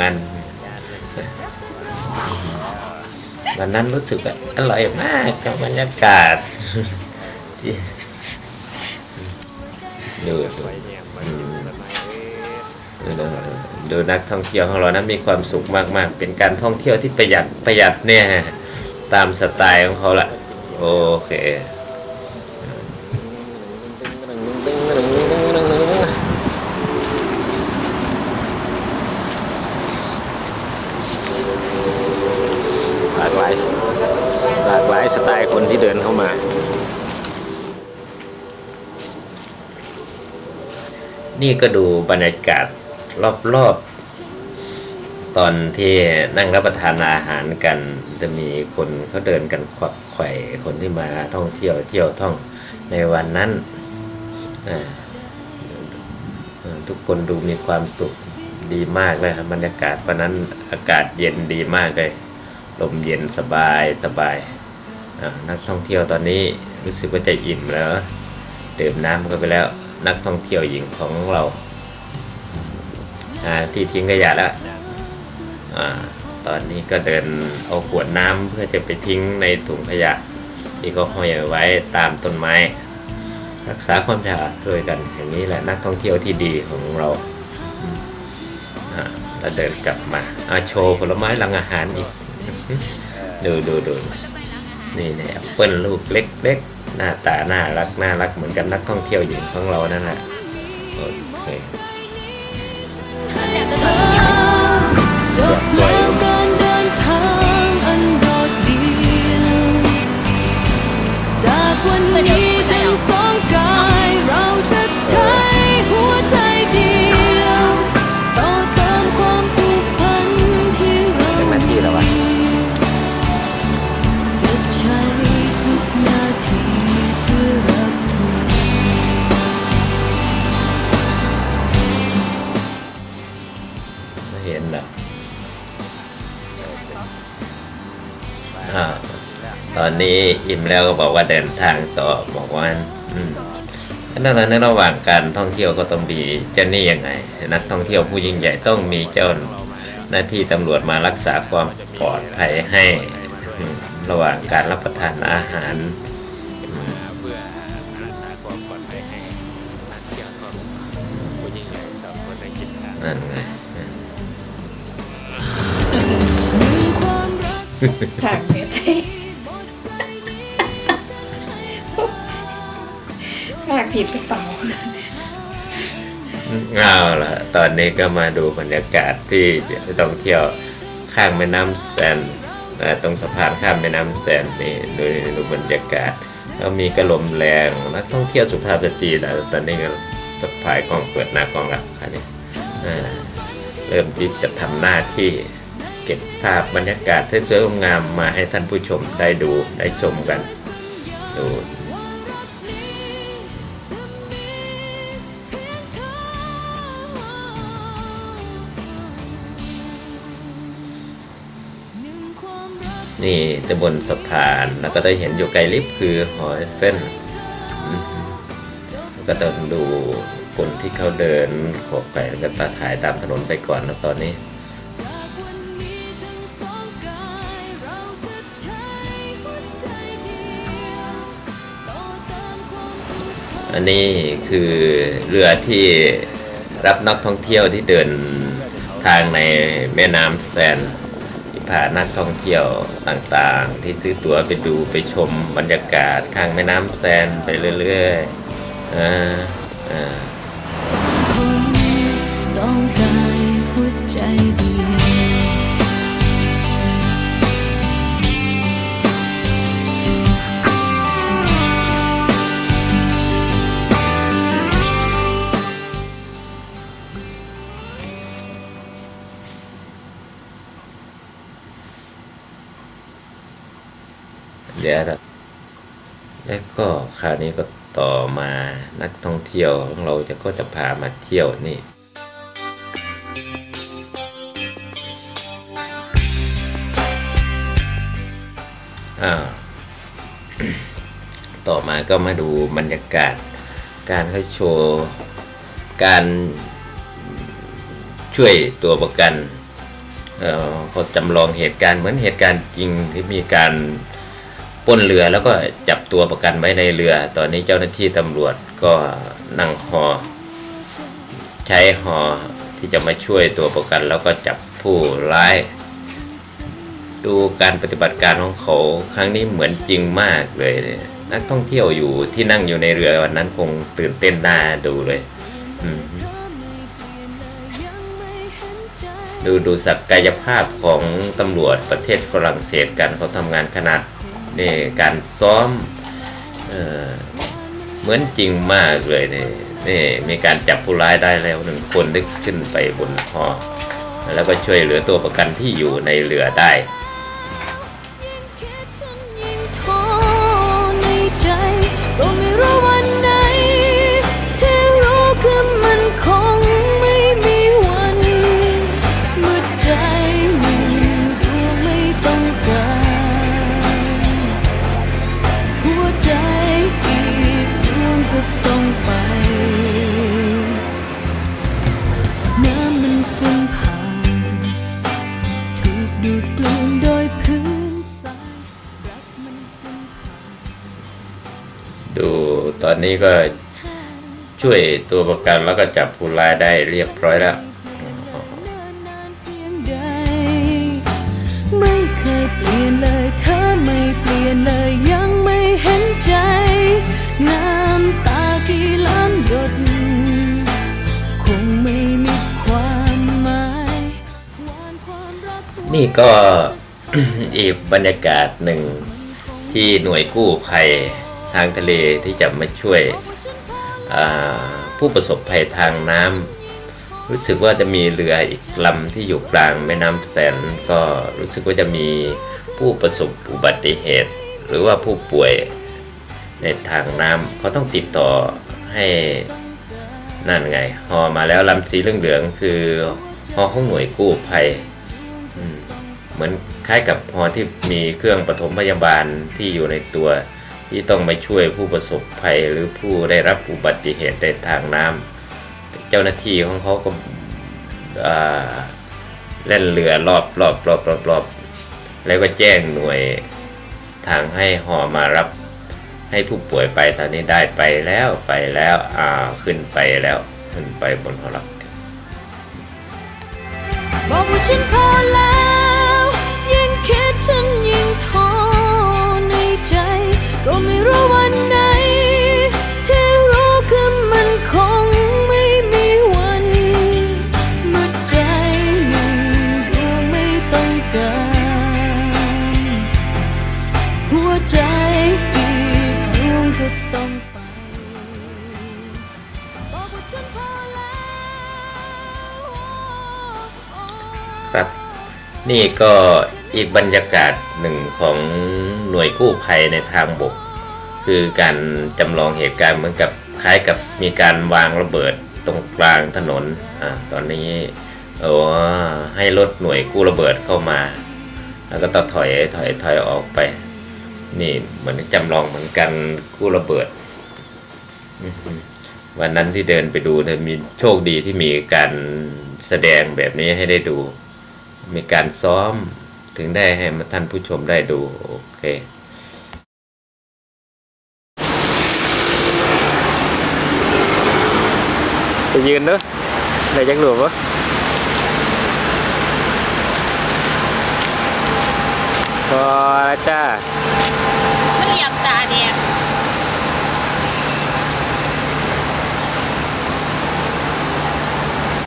งันวันนั้นรู้สึกอร่อยมากกับบรรยากาศที่ดูดูอืมดูดูนักท่องเที่ยวของเรานั้นมีความสุขมาก ๆ เป็นการท่องเที่ยวที่ประหยัดประหยัดเนี่ย ตามสไตล์ของเขาละโอเค หลาก หลากหลายสไตล์คนที่เดินเข้ามา นี่ก็ดูบรรยากาศรอบๆ ตอนที่นั่งรับประทานอาหารกัน จะมีคนเขาเดินกันควักไข่คนที่มาท่องเที่ยวเที่ยวท่องในวันนั้น ทุกคนดูมีความสุขดีมากเลยบรรยากาศวันนั้นอากาศเย็นดีมากเลย ลมเย็นสบายสบายนักท่องเที่ยวตอนนี้รู้สึกว่าใจอิ่มแล้วดื่มน้ำกันไปแล้วนักท่องเที่ยวหญิงของเราที่ทิ้งขยะแล้วอตอนนี้ก็เดินเอาขวดน้ำเพื่อจะไปทิ้งในถุงขยะ ที่เขาห้อยไว้ตามต้นไม้ รักษาความสะอาดด้วยกันอย่างนี้แหละนักท่องเที่ยวที่ดีของเราอืมอ่าแล้วเดินกลับมาอาโชว์ผลไม้หลังอาหารอีก ดูดูดูนี่เนี่ยแอปเปิลลูกเล็กๆ หน้าตาน่ารักน่ารักเหมือนกันนักท่องเที่ยวหญิงของเรานั่นแหละโอเค อ่าตอนนี้อิ่มแล้วก็บอกว่าเดินทางต่อบอกว่าอืมนั่นแหละในระหว่างการท่องเที่ยวก็ต้องมีเจ้าหนี่ยังไง นักท่องเที่ยวผู้ยิ่งใหญ่ต้องมีเจ้าหน้าที่ตำรวจมารักษาความปลอดภัยให้อืมระหว่างการรับประทานอาหารอืมเพื่อรักษาความปลอดภัยให้นักเที่ยวผู้ยิ่งใหญ่สองคนในจิตนั่นไงความรักฉากเนี้ากผิดหรือเปล่าเอาละตอนนี้ก็มาดูบรรยากาศที่ท่องเที่ยวข้างแม่น้ำแซนตรงสะพานข้ามแม่น้ำแซนนี่ดูดูบรรยากาศแล้วมีกระลมแรงนักท่องเที่ยวสุภาพสตรีนะตอนนี้ก็สะพายกล้องเปิดหน้ากล้องล้วคันนี้เริ่มที่จะทำหน้าที่ เก็บภาพบรรยากาศสวยๆงามมาให้ท่านผู้ชมได้ดูได้ชมกัน ดูนี่จะบนสะพานแล้วก็จะเห็นอยู่ไกลลิฟคือหอไอเฟนก็ต้องดูคนที่เขาเดินขบไปแล้วก็ตาถ่ายตามถนนไปก่อนนะตอนนี้ อันนี้คือเรือที่รับนักท่องเที่ยวที่เดินทางในแม่น้ำแซนที่พานักท่องเที่ยวต่างๆ ที่ซื้อตั๋วไปดูไปชมบรรยากาศข้างแม่น้ำแซนไปเรื่อยๆอ่าอ่า แล้วก็คราวนี้ก็ต่อมานักท่องเที่ยวของเราจะก็จะพามาเที่ยวนี่อ่าต่อมาก็มาดูบรรยากาศ การเขาโชว์ การช่วยตัวประกันเอ่อพอจำลองเหตุการณ์เหมือนเหตุการณ์จริงที่มีการ ป้นเรือแล้วก็จับตัวประกันไว้ในเรือ ตอนนี้เจ้าหน้าที่ตำรวจก็นั่งหอ ใช้หอที่จะมาช่วยตัวประกัน แล้วก็จับผู้ร้าย ดูการปฏิบัติการของเขาครั้งนี้เหมือนจริงมากเลยนักท่องเที่ยวอยู่ที่นั่งอยู่ในเรือวันนั้นคงตื่นเต้นน่าดูเลยดูดูศักยภาพของตำรวจประเทศฝรั่งเศสกันเขาทำงานขนาด นี่การซ้อมเอเหมือนจริงมากเลยนี่นี่มีการจับผู้ร้ายได้แล้วหนึ่งคนได้ขึ้นไปบนหอแล้วก็ช่วยเหลือตัวประกันที่อยู่ในเรือได้ ดูตอนนี้ก็ช่วยตัวประกันแล้วก็จับผู้ร้ายได้เรียบร้อยแล้วนานเพียงใดไม่เคยเปลี่ยนเลยเธอไม่เปลี่ยนเลยยังไม่เห็นใจน้ำตากี่ล้านหยดคงไม่มีความหมายหวานความรักนี่ก็อีกบรรยากาศหนึ่ง ที่หน่วยกู้ภัยทางทะเลที่จะมาช่วยผู้ประสบภัยทางน้ำรู้สึกว่าจะมีเรืออีกลำที่อยู่กลางแม่น้ำแสนก็รู้สึกว่าจะมีผู้ประสบอุบัติเหตุ หรือว่าผู้ป่วยในทางน้ำเขาต้องติดต่อให้นั่นไงฮอมาแล้วลำสีเหลืองๆคือฮอของหน่วยกู้ภัย เหมือนคล้ายกับฮอที่มีเครื่องปฐมพยาบาลที่อยู่ในตัว ที่ต้องมาช่วยผู้ประสบภัยหรือผู้ได้รับอุบัติเหตุในทางน้ำเจ้าหน้าที่ของเขาก็เล่นเรือรอบรอบรอบรอบรอบแล้วก็แจ้งหน่วยทางให้หอมารับให้ผู้ป่วยไปตอนนี้ได้ไปแล้วไปแล้วอ่าขึ้นไปแล้วขึ้นไปบนหอรับบอกว่าฉันพอแล้ว ใจอีกดวงก็ต้องไป บอกว่าฉันพอแล้วครับ นี่ก็อีกบรรยากาศหนึ่งของหน่วยกู้ภัยในทางบก คือการจำลองเหตุการณ์เหมือนกับคล้ายกับมีการวางระเบิดตรงกลางถนนอ่าตอนนี้โอ้ให้รถหน่วยกู้ระเบิดเข้ามา แล้วก็ต้องถอยถอยถอยออกไป นี่เหมือนจำลองเหมือนกันกู้ระเบิด วันนั้นที่เดินไปดูเนี่ยมีโชคดีที่มีการแสดงแบบนี้ให้ได้ดู มีการซ้อมถึงได้ให้ท่านผู้ชมได้ดู โอเคไปยืนเนอะไหนจังหลวมวะพอแล้วจ้า 挺大的